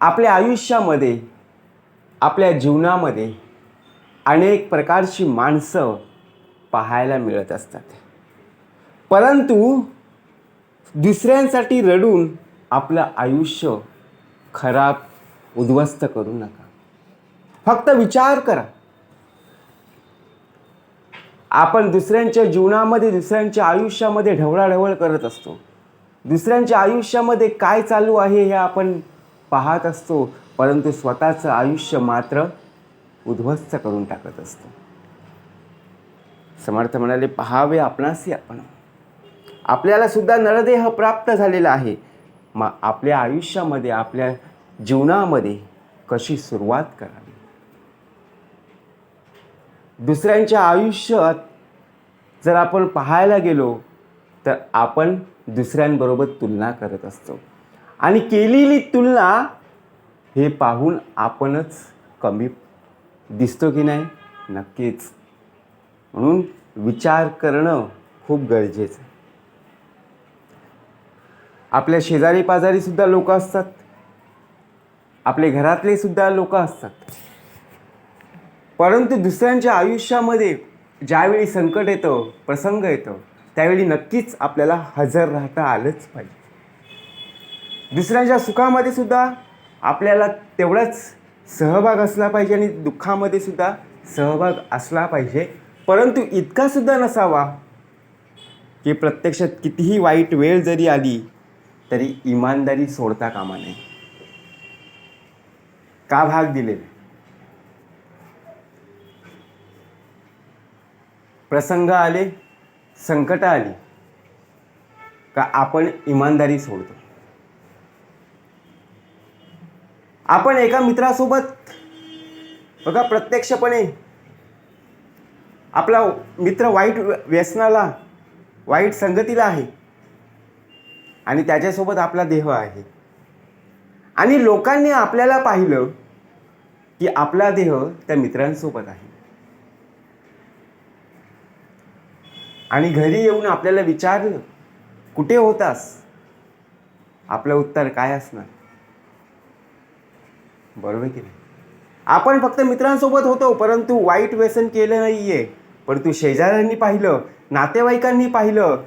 आपल्या आयुष्यामध्ये आपल्या जीवनामध्ये अनेक प्रकारची माणसं पाहायला मिळत असतात. परंतु दुसऱ्यांसाठी रडून आपलं आयुष्य खराब उद्ध्वस्त करू नका. फक्त विचार करा. आपण दुसऱ्यांच्या जीवनामध्ये दुसऱ्यांच्या आयुष्यामध्ये ढवळाढवळ करत असतो. दुसऱ्यांच्या आयुष्यामध्ये काय चालू आहे हे आपण पाहत असतो परंतु स्वतःचं आयुष्य मात्र उद्ध्वस्त करून टाकत असतो. समर्थ म्हणाले पहावे आपणासी आपण. आपल्याला सुद्धा नरदेह प्राप्त झालेला आहे. मग आपल्या आयुष्यामध्ये आपल्या जीवनामध्ये कशी सुरुवात करावी? दुसऱ्यांच्या आयुष्यात जर आपण पाहायला गेलो तर आपण दुसऱ्यांबरोबर तुलना करत असतो. आणि केलेली तुलना हे पाहून आपणच कमी दिसतो की नाही? नक्कीच. म्हणून विचार करणं खूप गरजेचं आहे. आपल्या शेजारी पाजारी सुद्धा लोक असतात. आपले घरातले सुद्धा लोक असतात. परंतु दुसऱ्यांच्या आयुष्यामध्ये ज्यावेळी संकट येतं प्रसंग येतो त्यावेळी नक्कीच आपल्याला हजर राहता आलंच पाहिजे. दुसऱ्यांच्या सुखामध्ये सुद्धा आपल्याला तेवढाच सहभाग असला पाहिजे आणि दुःखामध्ये सुद्धा सहभाग असला पाहिजे. परंतु इतका सुद्धा नसावा की प्रत्यक्षात कितीही वाईट वेळ जरी आली तरी इमानदारी सोडता कामा नये. का भाग दिलेले प्रसंग आले संकट आली का आपण इमानदारी सोडतो? आपण एका मित्रासोबत बघा प्रत्यक्षपणे आपला मित्र वाईट व्यसनाला वाईट संगतीला आहे. आणि त्याच्यासोबत आपला देह आहे. आणि लोकांनी आपल्याला पाहिलं की आपला देह त्या मित्रांसोबत आहे. आणि घरी येऊन आपल्याला विचारलं कुठे होतास? आपलं उत्तर काय असणार? बरोबर की नाही? आपण फक्त मित्रांसोबत होतो परंतु वाईट व्यसन केलं नाही आहे परंतु शेजाऱ्यांनी पाहिलं नातेवाईकांनी पाहिलं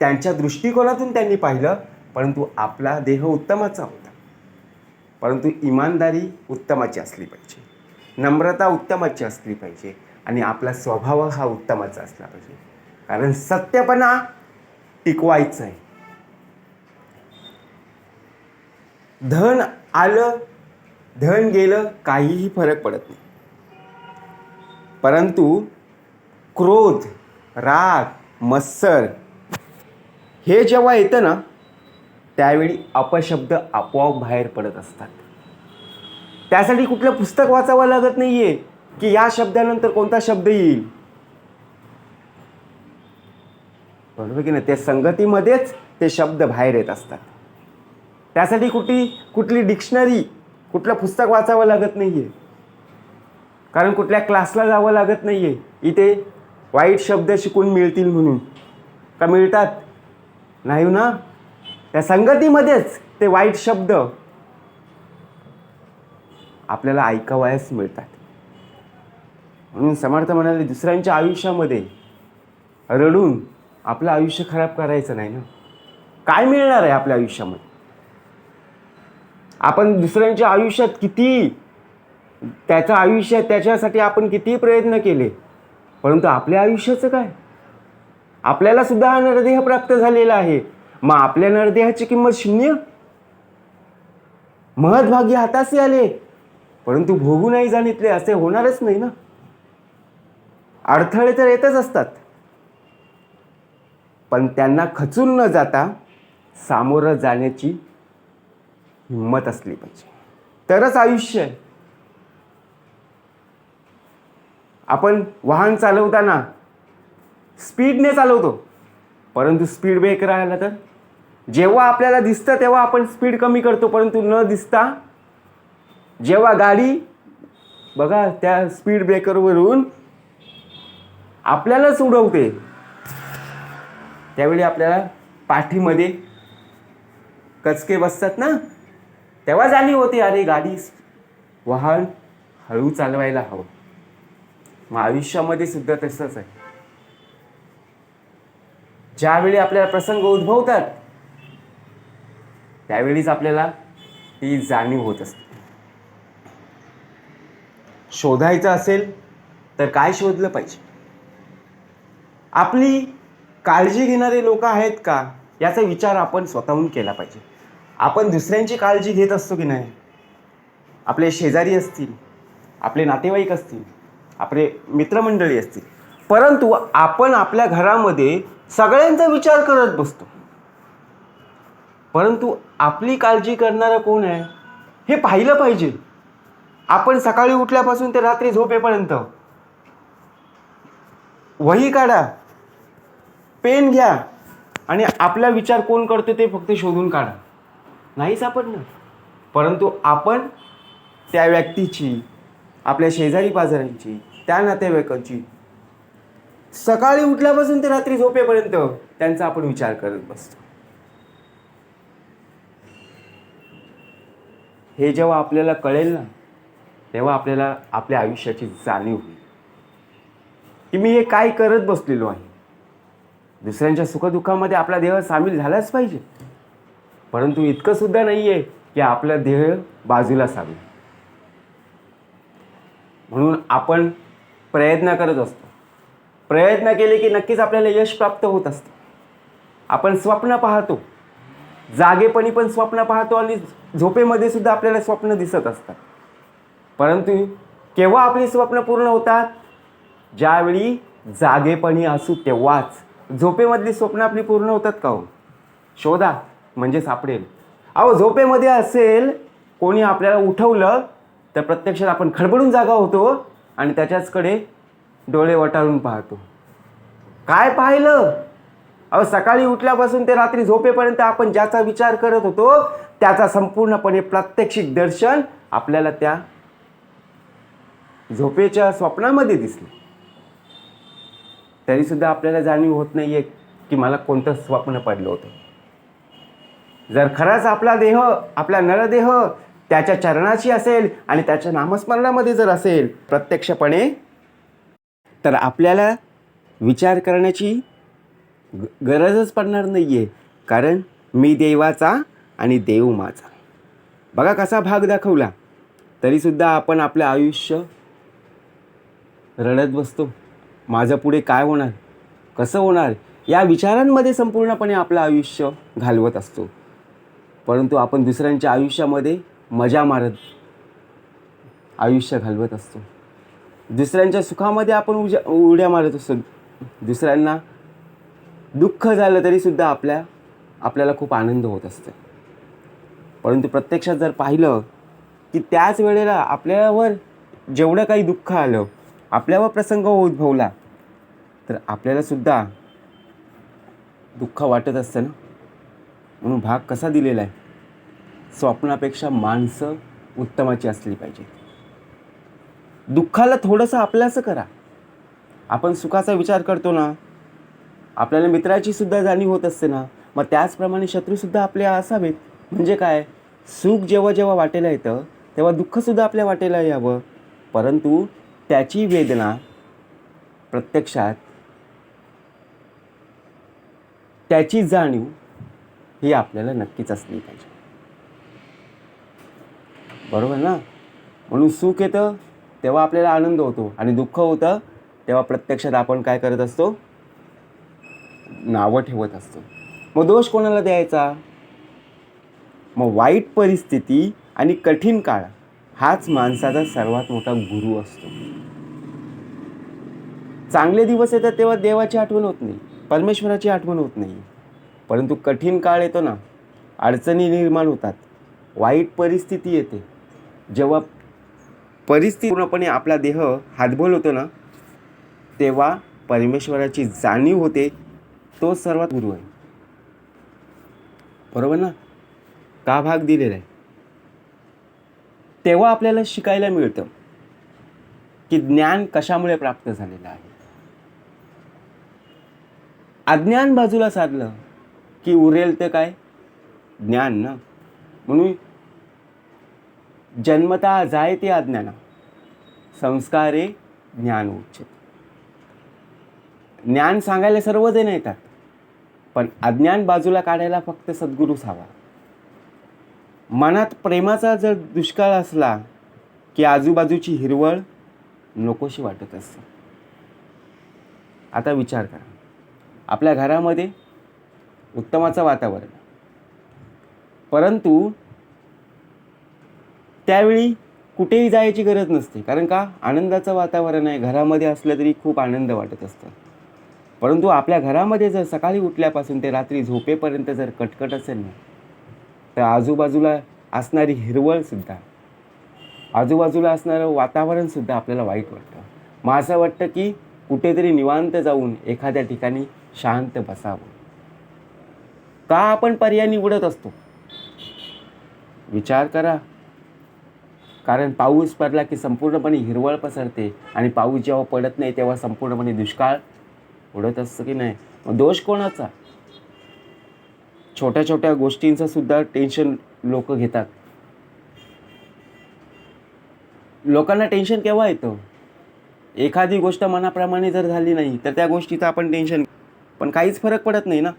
त्यांच्या दृष्टिकोनातून त्यांनी पाहिलं परंतु आपला देह उत्तमाचा होता. परंतु इमानदारी उत्तमाची असली पाहिजे. नम्रता उत्तमाची असली पाहिजे आणि आपला स्वभाव हा उत्तमाचा असला पाहिजे. कारण सत्यपणा टिकवायचं आहे धन आलं धन गेलं काहीही फरक पडत नाही. परंतु क्रोध राग मत्सर हे जेव्हा येतं ना त्यावेळी अपशब्द आपोआप बाहेर पडत असतात. त्यासाठी कुठलं पुस्तक वाचावं लागत नाही आहे की या शब्दानंतर कोणता शब्द येईल. बरोबर की नाही त्या संगतीमध्येच ते शब्द बाहेर येत असतात. त्यासाठी कुठली कुठली डिक्शनरी कुठलं पुस्तक वाचावं लागत नाही आहे कारण कुठल्या क्लासला जावं लागत नाही आहे इथे वाईट शब्द शिकून मिळतील म्हणून. का मिळतात? नाही ना? त्या संगतीमध्येच ते वाईट शब्द आपल्याला ऐकावयास मिळतात. म्हणून समर्थ म्हणाले दुसऱ्यांच्या आयुष्यामध्ये रडून आपलं आयुष्य खराब करायचं नाही ना? काय मिळणार आहे आपल्या आयुष्यामध्ये? आपण दुसऱ्यांच्या आयुष्यात किती त्याचं आयुष्य त्याच्यासाठी आपण किती प्रयत्न केले? परंतु आपल्या आयुष्याचं काय? आपल्याला सुद्धा हा नरदेह प्राप्त झालेला आहे. मग आपल्या नरदेहाची किंमत शून्य? महत्भागी हाताशी आले. परंतु भोगू नाही जाणितले असे होणारच नाही ना? अडथळे तर येतच असतात. पण त्यांना खचून न जाता सामोरं जाण्याची हिंमत असली पाहिजे. तरच आयुष्य आहे. आपण वाहन चालवताना स्पीडने चालवतो. परंतु स्पीड ब्रेक राहिला तर? जेव्हा आपल्याला दिसतं तेव्हा आपण स्पीड कमी करतो परंतु न दिसता जेव्हा गाडी बघा त्या स्पीड ब्रेकरवरून आपल्यालाच उडवते त्यावेळी आपल्याला पाठीमध्ये कचके बसतात ना? तेव्हा झाली होती अरे गाडी. वाहन हळू चालवायला हवं. मग आयुष्यामध्ये सुद्धा तसंच आहे. ज्यावेळी आपल्याला प्रसंग उद्भवतात त्यावेळीच आपल्याला ती जाणीव होत असते. शोधायचं असेल तर काय शोधलं पाहिजे? आपली काळजी घेणारे लोक आहेत का? याचा विचार आपण स्वतःहून केला पाहिजे. आपण दुसऱ्यांची काळजी घेत असतो की नाही? आपले शेजारी असतील आपले नातेवाईक असतील आपले मित्रमंडळी असतील. परंतु आपण आपल्या घरामध्ये सगळ्यांचा विचार करत बसतो. परंतु आपली काळजी करणारं कोण आहे? हे पाहिलं पाहिजे. आपण सकाळी उठल्यापासून ते रात्री झोपेपर्यंत. वही काढा पेन घ्या आणि आपला विचार कोण करतो ते फक्त शोधून काढा. नाही सापडणार. परंतु आपण त्या व्यक्तीची आपल्या शेजारी पाजाऱ्यांची त्या नातेवाईकांची सकाळी उठल्यापासून ते रात्री झोपेपर्यंत त्यांचा आपण विचार करत बसतो. हे जेव्हा आपल्याला कळेल ना तेव्हा आपल्याला आपल्या आयुष्याची जाणीव होईल. की मी हे काय करत बसलेलो आहे? दुसऱ्यांच्या सुखदुःखामध्ये आपला देह सामील झालाच पाहिजे. परंतु इतकं सुद्धा नाही आहे की आपला देह बाजूला सावे. म्हणून आपण प्रयत्न करत असतो. प्रयत्न केले की नक्कीच आपल्याला यश प्राप्त होत असतं. आपण स्वप्न पाहतो. जागेपणी पण स्वप्न पाहतो आणि झोपेमध्ये सुद्धा आपल्याला स्वप्न दिसत असतात. परंतु केव्हा आपली स्वप्न पूर्ण होतात? ज्यावेळी जागेपणी असू तेव्हाच. झोपेमधली स्वप्न आपली पूर्ण होतात का हो? शोधा. म्हणजे सापडेल. अहो झोपेमध्ये असेल कोणी आपल्याला उठवलं तर प्रत्यक्षात आपण खडबडून जागा होतो आणि त्याच्याचकडे डोळे वटारून पाहतो. काय पाहिलं? अहो सकाळी उठल्यापासून ते रात्री झोपेपर्यंत आपण ज्याचा विचार करत होतो त्याचा संपूर्णपणे प्रात्यक्षिक दर्शन आपल्याला त्या झोपेच्या स्वप्नामध्ये दिसले. तरीसुद्धा आपल्याला जाणीव होत नाही आहे की मला कोणतं स्वप्न पडलं होतं. जर खरंच आपला देह आपला नरदेह त्याच्या चरणाची असेल आणि त्याच्या नामस्मरणामध्ये जर असेल प्रत्यक्षपणे तर आपल्याला विचार करण्याची ग- गरजच पडणार नाही आहे कारण मी देवाचा आणि देव माझा. बघा कसा भाग दाखवला. तरीसुद्धा आपण आपलं आयुष्य रडत बसतो. माझं पुढे काय होणार? कसं होणार? या विचारांमध्ये संपूर्णपणे आपलं आयुष्य घालवत असतो. परंतु आपण दुसऱ्यांच्या आयुष्यामध्ये मजा मारत आयुष्य घालवत असतो. दुसऱ्यांच्या सुखामध्ये आपण उजा उड्या मारत असतो. दुसऱ्यांना दुःख झालं तरीसुद्धा आपल्या आपल्याला खूप आनंद होत असतो. परंतु प्रत्यक्षात जर पाहिलं की त्याच वेळेला आपल्यावर जेवढं काही दुःख आलं आपल्यावर प्रसंग उद्भवला तर आपल्यालासुद्धा दुःख वाटत असतं ना? म्हणून भाग कसा दिलेला आहे? स्वप्नापेक्षा माणसं उत्तमाची असली पाहिजेत. दुःखाला थोडंसं आपल्याचं करा. आपण सुखाचा विचार करतो ना आपल्याला मित्राची सुद्धा जाणीव होत असते ना मग त्याचप्रमाणे शत्रूसुद्धा आपले असावेत. म्हणजे काय? सुख जेव्हा जेव्हा वाटेला येतं तेव्हा दुःखसुद्धा आपल्या वाटेला यावं. परंतु त्याची वेदना प्रत्यक्षात त्याची जाणीव ही आपल्याला नक्कीच असली पाहिजे. बरोबर ना? म्हणून सुख येतं तेव्हा आपल्याला आनंद होतो आणि दुःख होतं तेव्हा प्रत्यक्षात आपण काय करत असतो? नावं ठेवत असतो. मग दोष कोणाला द्यायचा? मग वाईट परिस्थिती आणि कठीण काळ हाच माणसाचा सर्वात मोठा गुरु असतो. चांगले दिवस येतात तेव्हा देवाची आठवण होत नाही परमेश्वराची आठवण होत नाही. परंतु कठीण काळ येतो ना अडचणी निर्माण होतात वाईट परिस्थिती येते. जेव्हा परिस्थिती पूर्णपणे आपला देह हातबोल होतो ना तेव्हा परमेश्वराची जाणीव होते तो सर्वात गुरु आहे. बरोबर ना? का भाग दिलेला आहे? तेव्हा आपल्याला शिकायला मिळतं की ज्ञान कशामुळे प्राप्त झालेलं आहे. अज्ञान बाजूला साधलं की उरेल तर काय? ज्ञान ना? म्हणून जन्मता जायते ते संस्कारे ज्ञान उच्च ज्ञान सांगायला सर्वजण येतात पण अज्ञान बाजूला काढायला फक्त सद्गुरूच हवा मनात प्रेमाचा जर दुष्काळ असला की आजूबाजूची हिरवळ नकोशी वाटत असते. आता विचार करा आपल्या घरामध्ये उत्तमाचं वातावरण परंतु त्यावेळी कुठेही जायची गरज नसते. कारण का? आनंदाचं वातावरण आहे. घरामध्ये असलं तरी खूप आनंद वाटत असतं. परंतु आपल्या घरामध्ये जर सकाळी उठल्यापासून ते रात्री झोपेपर्यंत जर कटकट असेल ना तर आजूबाजूला असणारी हिरवळसुद्धा आजूबाजूला असणारं वातावरणसुद्धा आपल्याला वाईट वाटतं. मग असं वाटतं की कुठेतरी निवांत जाऊन एखाद्या ठिकाणी शांत बसावं. का आपण पर्याय निवडत असतो? विचार करा. कारण पाऊस पडला की संपूर्णपणे हिरवळ पसरते आणि पाऊस जेव्हा पडत नाही तेव्हा संपूर्णपणे दुष्काळ उडत असतं की नाही? मग दोष कोणाचा? छोट्या छोट्या गोष्टींचं सुद्धा टेन्शन लोक घेतात. लोकांना टेन्शन केव्हा येतं? एखादी गोष्ट मनाप्रमाणे जर झाली नाही तर त्या गोष्टीचं आपण टेन्शन पण काहीच फरक पडत नाही ना?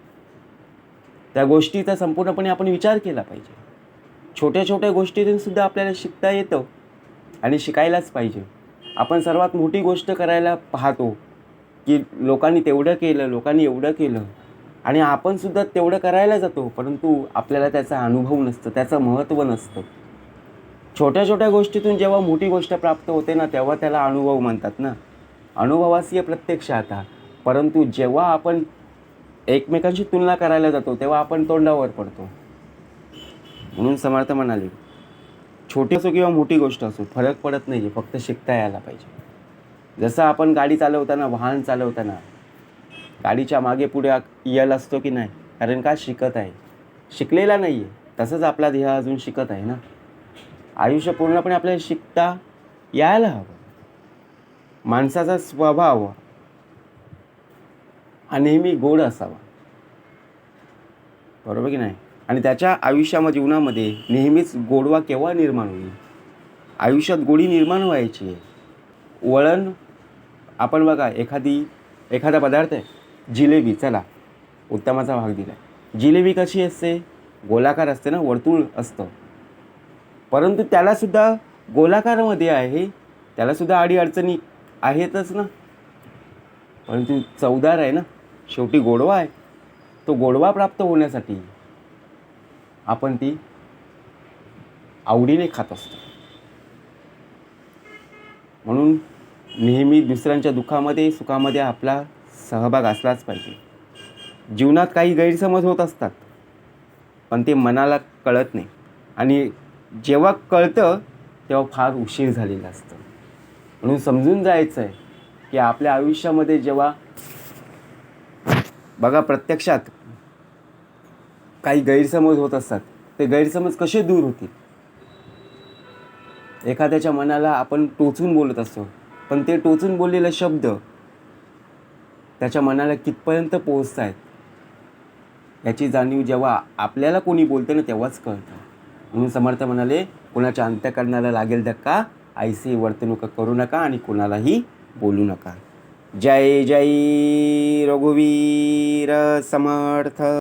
त्या गोष्टीचा संपूर्णपणे आपण विचार केला पाहिजे. छोट्या छोट्या गोष्टीतून सुद्धा आपल्याला शिकता येतं आणि शिकायलाच पाहिजे. आपण सर्वात मोठी गोष्ट करायला पाहतो की लोकांनी तेवढं केलं लोकांनी एवढं केलं आणि आपणसुद्धा तेवढं करायला जातो परंतु आपल्याला त्याचा अनुभव नसतं त्याचं महत्त्व नसतं. छोट्या छोट्या गोष्टीतून जेव्हा मोठी गोष्ट प्राप्त होते ना तेव्हा त्याला अनुभव म्हणतात ना. अनुभवासीय प्रत्यक्ष आता परंतु जेव्हा आपण एकमेकांशी तुलना करायला जातो तेव्हा आपण तोंडावर पडतो. म्हणून समर्थ म्हणाले छोटी असो किंवा मोठी गोष्ट असो फरक पडत नाही फक्त शिकता यायला पाहिजे. जसं आपण गाडी चालवताना वाहन चालवताना गाडीच्या मागे पुढे यल असतो की नाही कारण का शिकत आहे. शिकलेला नाही आहे तसंच आपला देह अजून शिकत आहे ना? आयुष्य पूर्णपणे आपल्याला शिकता यायला हवं. माणसाचा स्वभाव हा नेहमी गोड असावा. बरोबर की नाही? आणि त्याच्या आयुष्यामध्ये जीवनामध्ये नेहमीच गोडवा केव्हा निर्माण होईल? आयुष्यात गोडी निर्माण व्हायची आहे. वळण आपण बघा एखादी एखादा पदार्थ आहे जिलेबी चला उत्तमाचा भाग दिला जिलेबी कशी असते? गोलाकार असते ना वर्तुळ असतं. परंतु त्यालासुद्धा गोलाकारामध्ये आहे त्यालासुद्धा अडीअडचणी आहेतच ना. परंतु चवदार आहे ना शेवटी गोडवा आहे. तो गोडवा प्राप्त होण्यासाठी आपण ती आवडीने खात असतो. म्हणून नेहमी दुसऱ्यांच्या दुःखामध्ये सुखामध्ये आपला सहभाग असलाच पाहिजे. जीवनात काही गैरसमज होत असतात पण ते मनाला कळत नाही. आणि जेव्हा कळतं तेव्हा फार उशीर झालेला असतं. म्हणून समजून जायचं आहे की आपल्या आयुष्यामध्ये जेव्हा बघा प्रत्यक्षात काही गैरसमज होत असतात. ते गैरसमज कसे दूर होतील? एखाद्याच्या मनाला आपण टोचून बोलत असतो. पण ते टोचून बोललेले शब्द त्याच्या मनाला कितपर्यंत पोहोचत आहेत याची जाणीव जेव्हा आपल्याला कोणी बोलते ना तेव्हाच कळतं. म्हणून समर्थ म्हणाले कोणाच्या अंत्यकरणाला लागेल धक्का आयसी वर्तणूक करू नका आणि कोणालाही बोलू नका. जय जय रघुवीर समर्थ!